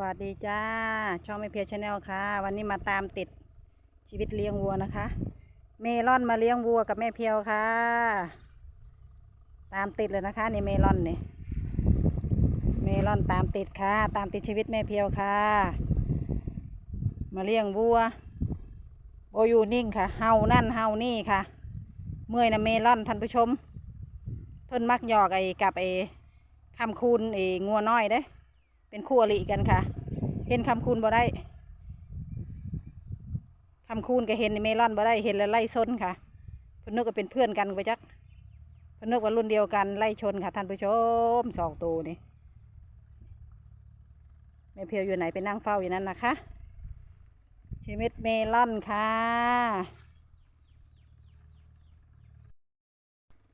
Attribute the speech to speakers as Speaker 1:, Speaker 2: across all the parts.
Speaker 1: วัสดีจ้า ช่องไม่เพียวชาแนลค่ะ วันนี้มาตามติดชีวิตเลี้ยงวัวนะคะ เมลอนมาเลี้ยงวัวกับแม่เพียวค่ะ ตามติดเลยนะคะนี่เมลอนนี่เมลอนตามติดค่ะ ตามติดชีวิตแม่เพียวค่ะ มาเลี้ยงวัวโออยู่นิ่งค่ะเฮานั่นเฮานี่ค่ะ เมื่อยนะเมลอนท่านผู้ชม เพิ่นมักหยอกไอ้กับไอ้คำคูณไอ้งัวน้อยเด้ เป็นคู่อริกันค่ะ เห็นคำคูณบ่ได้คำคูณก็เห็นในเมลอนบ่ได้เห็นแล้วไล่ชนค่ะพนนึกว่าเป็นเพื่อนกันไปจักพนนึกว่ารุ่นเดียวกันไล่ชนค่ะท่านผู้ชมสองตัวนี่แม่เพียวอยู่ไหนไปนั่งเฝ้าอยู่นั่นนะคะ ชีวิตเมลอนค่ะ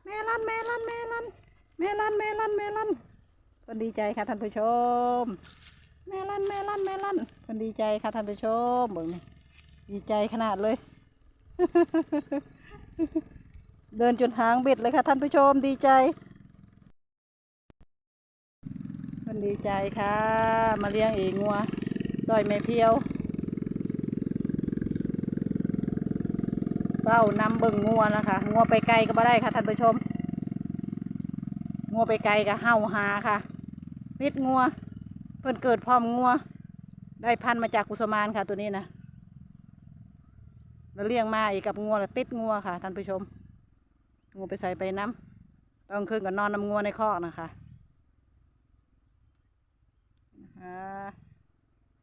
Speaker 1: เมลอนเมลอนเมลอนเมลอนเมลอนเมลอน คนดีใจค่ะท่านผู้ชมเมลอนเมลอนเมลอนคนดีใจค่ะท่านผู้ชมเบิ่งดีใจขนาดเลย เดินจนหางบิดเลยค่ะท่านผู้ชมดีใจคนดีใจค่ะ มาเลี้ยงเองงัวซอยแม่เพียวเฝ้านำเบิ่งงัวนะคะงัวไปไกลก็บ่ได้ค่ะท่านผู้ชมงัวไปไกลก็เห่าหาค่ะ มิดงัว เพิ่นเกิดพร้อมงัว ได้พันธุ์มาจากกุสมานค่ะตัวนี้นะแล้วเลี้ยงมาอีกกับงัวแล้วติดงัวค่ะท่านผู้ชมงัวไปใส่ไปน้ำตอนคืนก็นอนน้ำงัวในคอกนะคะนะคะ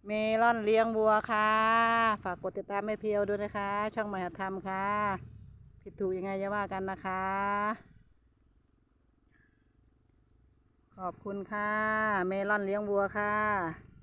Speaker 1: เมลอนเลี้ยงวัวค่ะ ฝากกดติดตามแม่เพียวด้วยนะคะ ช่องมหาธรรมค่ะ ผิดถูกยังไงอย่าว่ากันนะคะ ขอบคุณค่ะ เมลอนเลี้ยงวัวค่ะ